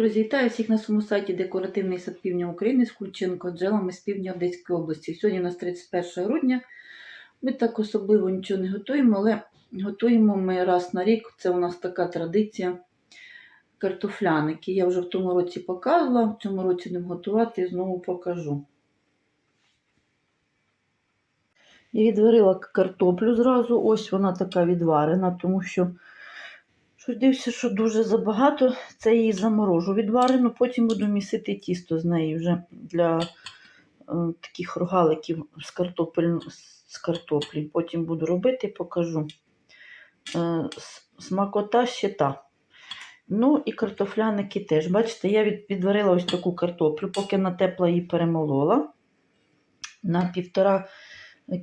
Друзі, вітаю всіх на своєму сайті Декоративний сад Півдня України з Кульченко джелами з півдня Одеської області. Сьогодні у нас 31 грудня. Ми так особливо нічого не готуємо, але готуємо ми раз на рік. Це у нас така традиція картофляники. Я вже в тому році показувала, в цьому році не готувати і знову покажу. Я відварила картоплю зразу, ось вона така відварена, тому що Щось дився, що дуже забагато, це її заморожу відварену, потім буду місити тісто з неї вже для е, таких рогаликів з, з картоплі. Потім буду робити покажу. Е, смакота ще та. Ну і картофляники теж. Бачите, я від, відварила ось таку картоплю, поки на тепла її перемолола. На півтора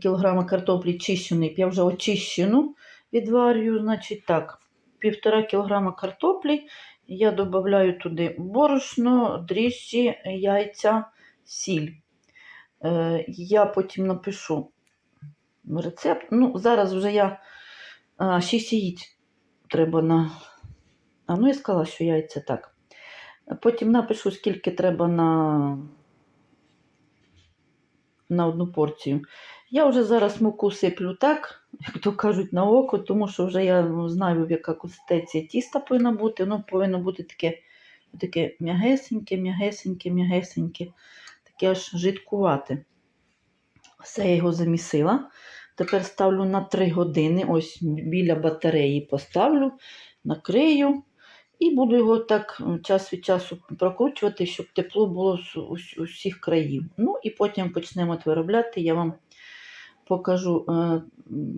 кілограма картоплі чищеної, я вже очищену відварюю, значить так півтора кілограма картоплі. Я додаю туди борошно, дріжджі, яйця, сіль. Е, я потім напишу рецепт. Ну, зараз вже я 6 яєць треба на. А ну я сказала, що яйця так. Потім напишу, скільки треба на, на одну порцію. Я вже зараз муку сиплю так, як то кажуть, на око, тому що вже я ну, знаю, яка консистенція тіста повинна бути. Воно повинно бути таке таке м'ягесеньке, м'ягесеньке, м'ягесеньке, таке аж жидкувате. Все, я його замісила. Тепер ставлю на 3 години. Ось біля батареї поставлю, накрию. І буду його так час від часу прокручувати, щоб тепло було з усіх країв. Ну і потім почнемо виробляти. Я вам покажу. Е,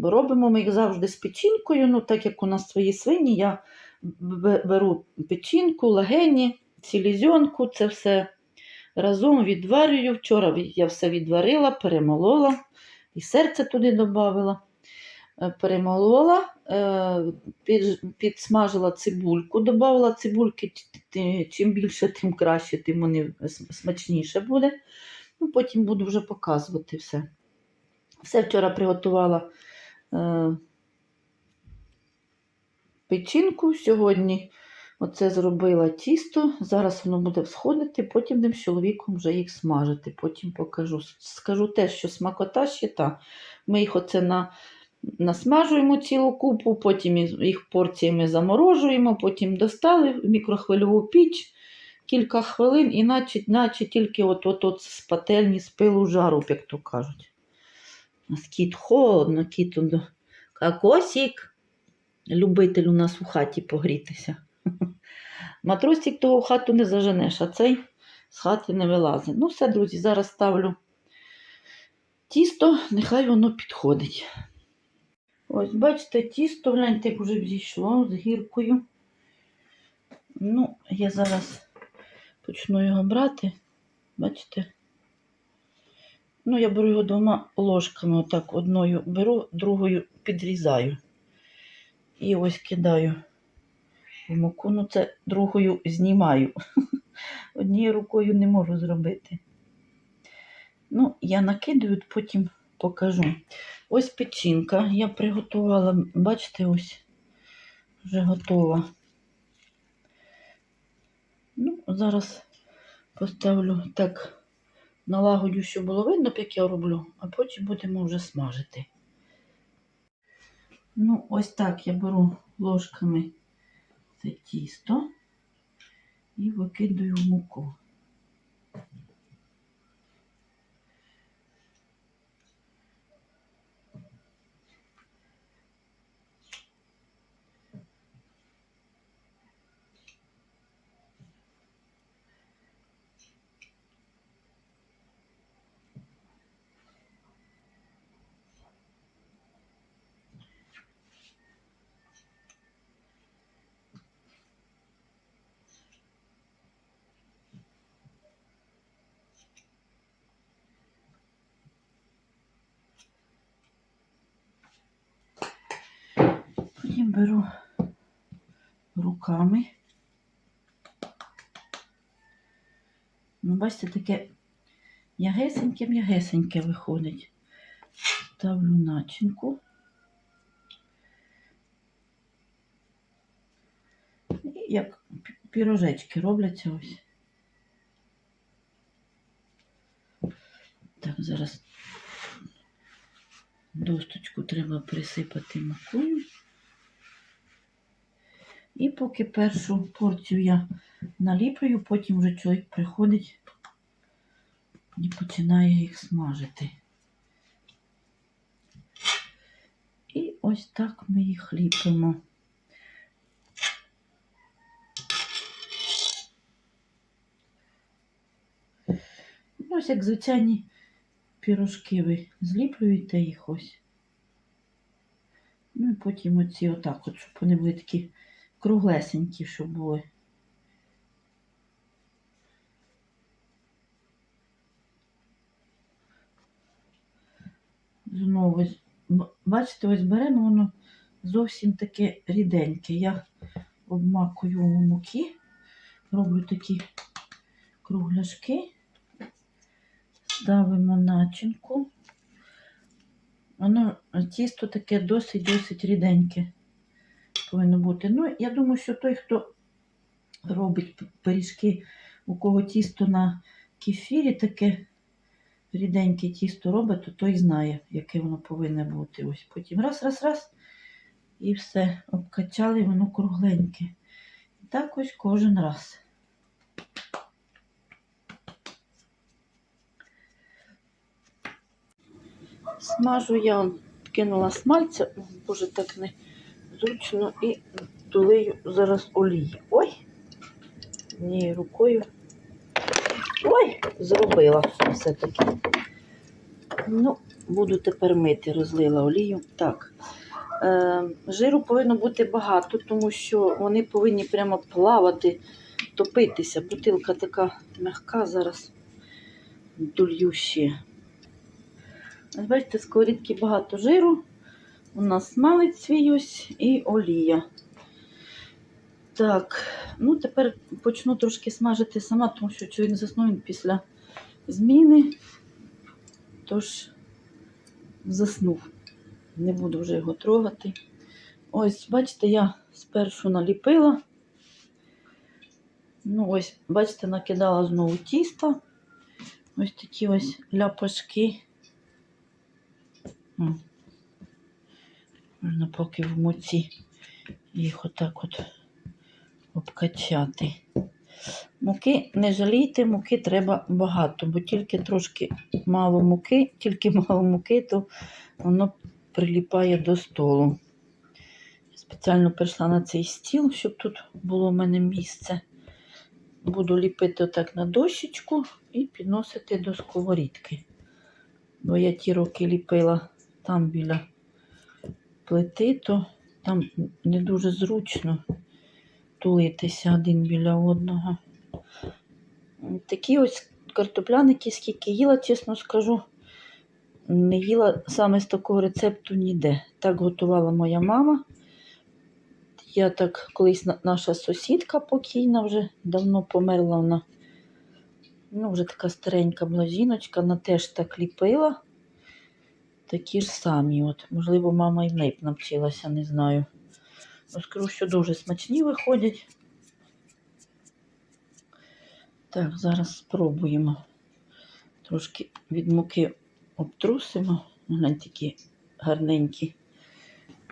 Робимо ми їх завжди з печінкою. Ну, так як у нас свої свині, я беру печінку, легені, селезенку, це все разом відварюю. Вчора я все відварила, перемолола і серце туди додавала. Перемолола, е, підсмажила цибульку, додавала цибульки, чим більше, тим краще, тим вони смачніше буде. Ну, потім буду вже показувати все. Все вчора приготувала е, печінку. Сьогодні оце зробила тісто. Зараз воно буде всходити, потім будемо з чоловіком вже їх смажити. Потім покажу. Скажу те, що смакота ще та. Ми їх оце на, насмажуємо цілу купу, потім їх- порціями заморожуємо, потім достали в мікрохвильову піч. Кілька хвилин, і наче, наче тільки от, от, от з пательні з пилу жару, як то кажуть. У нас кіт холодно, кіт кокосик. Любитель у нас у хаті погрітися. Матросик того в хату не заженеш, а цей з хати не вилазить. Ну, все, друзі, зараз ставлю тісто, нехай воно підходить. Ось, бачите, тісто, гляньте, як вже взійшло з гіркою. Ну, я зараз почну його брати. Бачите? Ну, я беру його двома ложками, отак одною беру, другою підрізаю. І ось кидаю в муку. Ну, це другою знімаю. Однією рукою не можу зробити. Ну, я накидаю, потім покажу. Ось печінка. Я приготувала, бачите, ось вже готова. Ну, зараз поставлю так налагодю, щоб було видно, як я роблю, а потім будемо вже смажити. Ну, ось так я беру ложками це тісто і викидаю в муку. Потім беру руками. Ну, бачите, таке м'ягесеньке-м'ягесеньке виходить. Ставлю начинку. І як пірожечки робляться ось. Так, зараз досточку треба присипати макою. І поки першу порцію я наліплюю, потім вже чоловік приходить і починає їх смажити. І ось так ми їх ліпимо. Ось як звичайні пірожки ви зліплюєте їх ось. Ну і потім оці отак, от, щоб вони були такі круглесенькі, щоб були. Знову, бачите, ось беремо воно зовсім таке ріденьке. Я обмакую у муки, роблю такі кругляшки, ставимо начинку. Воно тісто таке досить-досить ріденьке повинно бути. Ну, я думаю, що той, хто робить пиріжки, у кого тісто на кефірі таке ріденьке тісто робить, то той знає, яке воно повинно бути. Ось потім раз, раз, раз, і все, обкачали, воно кругленьке. І так ось кожен раз. Смажу я кинула смальця, боже, так не зручно, і долию зараз олії. Ой! Ні, рукою. Ой, зробила все-таки. Ну, буду тепер мити, розлила олію. Так. Е, жиру повинно бути багато, тому що вони повинні прямо плавати, топитися. Бутилка така м'яка, зараз долью ще. Бачите, сковорідки багато жиру. У нас смалець свій ось і олія. Так, ну тепер почну трошки смажити сама, тому що чоловік заснув він після зміни. Тож заснув. Не буду вже його трогати. Ось, бачите, я спершу наліпила. Ну, ось, бачите, накидала знову тісто. Ось такі ось ляпашки. Можна поки в муці їх отак от обкачати. Муки не жалійте, муки треба багато, бо тільки трошки мало муки, тільки мало муки, то воно приліпає до столу. Спеціально прийшла на цей стіл, щоб тут було в мене місце. Буду ліпити отак на дощечку і підносити до сковорідки. Бо я ті роки ліпила там біля плити, то там не дуже зручно тулитися один біля одного. Такі ось картопляники, скільки їла, чесно скажу, не їла саме з такого рецепту ніде. Так готувала моя мама. Я так колись наша сусідка покійна вже давно померла вона. Ну, вже така старенька була жіночка, вона теж так ліпила. Такі ж самі. От. Можливо, мама і в неї б навчилася, не знаю. Ну, Скажу, що дуже смачні виходять. Так, зараз спробуємо. Трошки від муки обтрусимо. Глянь, такі гарненькі.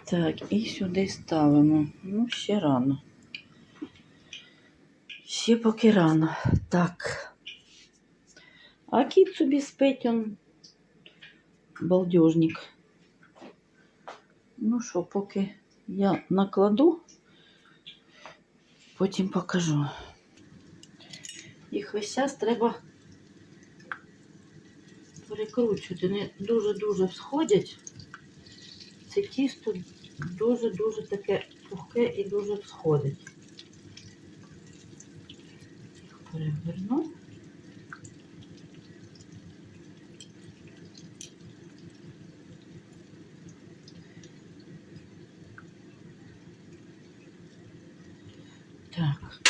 Так, і сюди ставимо. Ну, ще рано. Ще поки рано. Так. А кіт собі спить он балдежник. Ну що, поки я накладу, потім покажу. Їх весь час треба перекручувати. Вони дуже-дуже всходять. Це тісто дуже-дуже таке пухке і дуже всходить. Їх переверну. Так.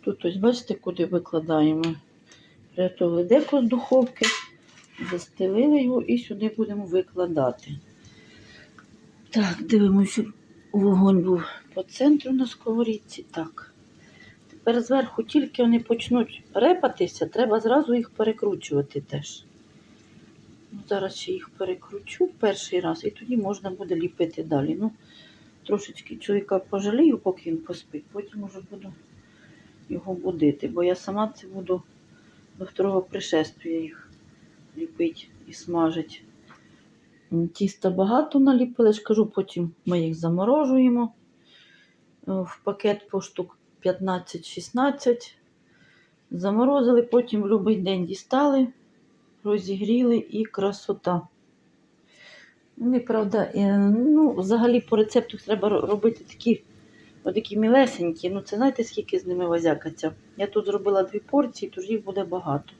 Тут ось бачите, куди викладаємо. Приготували деко з духовки, застелили його і сюди будемо викладати. Так, дивимося, вогонь був по центру на сковорідці. Так. Тепер зверху тільки вони почнуть репатися, треба зразу їх перекручувати теж. Ну, Зараз ще їх перекручу перший раз, і тоді можна буде ліпити далі. Ну, трошечки чоловіка пожалію, поки він поспить, потім уже буду його будити, бо я сама це буду до второго пришествия їх ліпити і смажити. Тіста багато наліпили, ж кажу, потім ми їх заморожуємо е, в пакет по штук 15-16. Заморозили, потім в будь-який день дістали, розігріли і красота. Вони, правда, е, ну, взагалі по рецепту треба робити такі, отакі мілесенькі. Ну, це знаєте, скільки з ними возякаться. Я тут зробила дві порції, тож їх буде багато.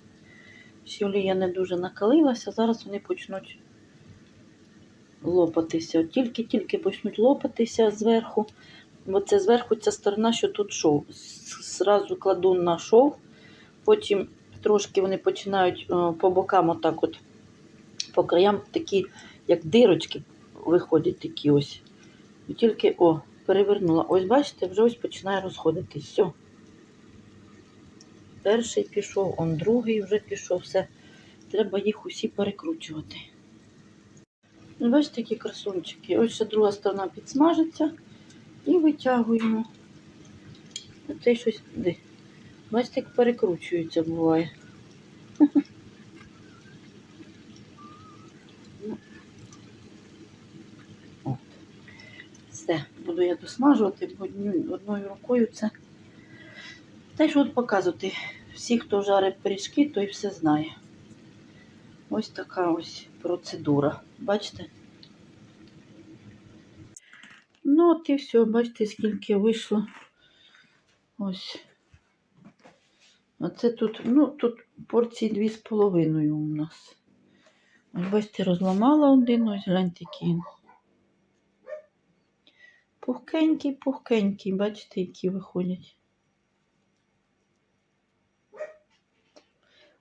Ще олія не дуже накалилася, зараз вони почнуть лопатися. Тільки-тільки почнуть лопатися зверху. Бо це зверху ця сторона, що тут шов. Зразу кладу на шов, потім трошки вони починають е, по бокам, отак от, по краям такі, як дирочки виходять такі ось. І тільки о, перевернула. Ось бачите, вже ось починає розходитись. Все. Перший пішов, он другий вже пішов, все. Треба їх усі перекручувати. Ну, Бачите, які красунчики. Ось ще друга сторона підсмажиться і витягуємо. Оце щось. Бачите, як перекручується буває. Ну. От. Все, буду я досмажувати, одною рукою це. Те, що от показувати. Всі, хто жарить пиріжки, той все знає. Ось така ось процедура. Бачите? Ну, от і все, бачите, скільки вийшло. Ось. Оце тут, ну, тут порції дві з половиною у нас. Ось, бачите, розламала один, ось гляньте який. Пухкенький, пухкенький, бачите, які виходять.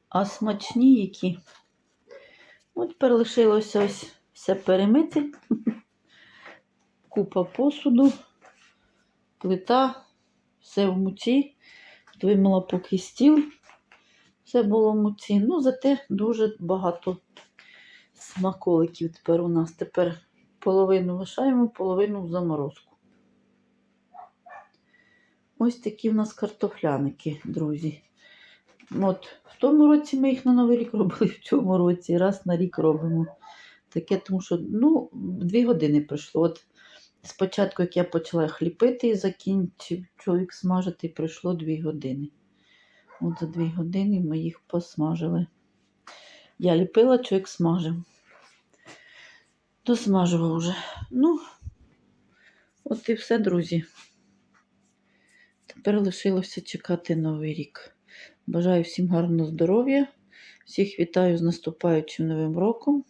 А смачні які. От тепер лишилося ось все перемити. Купа посуду, плита, все в муці. Вимила поки стіл. Все було в муці. Ну, зате дуже багато смаколиків тепер у нас. Тепер половину лишаємо, половину в заморозку. Ось такі в нас картофляники, друзі. От в тому році ми їх на Новий рік робили, в цьому році раз на рік робимо. Таке, тому що ну, дві години пройшло. От спочатку, як я почала їх ліпити і закінчив чоловік смажити, пройшло дві години. От за дві години ми їх посмажили. Я ліпила, чоловік смажив. Досмажував вже. Ну, от і все, друзі. Тепер лишилося чекати Новий рік. Бажаю всім гарного здоров'я. Всіх вітаю з наступаючим новим роком.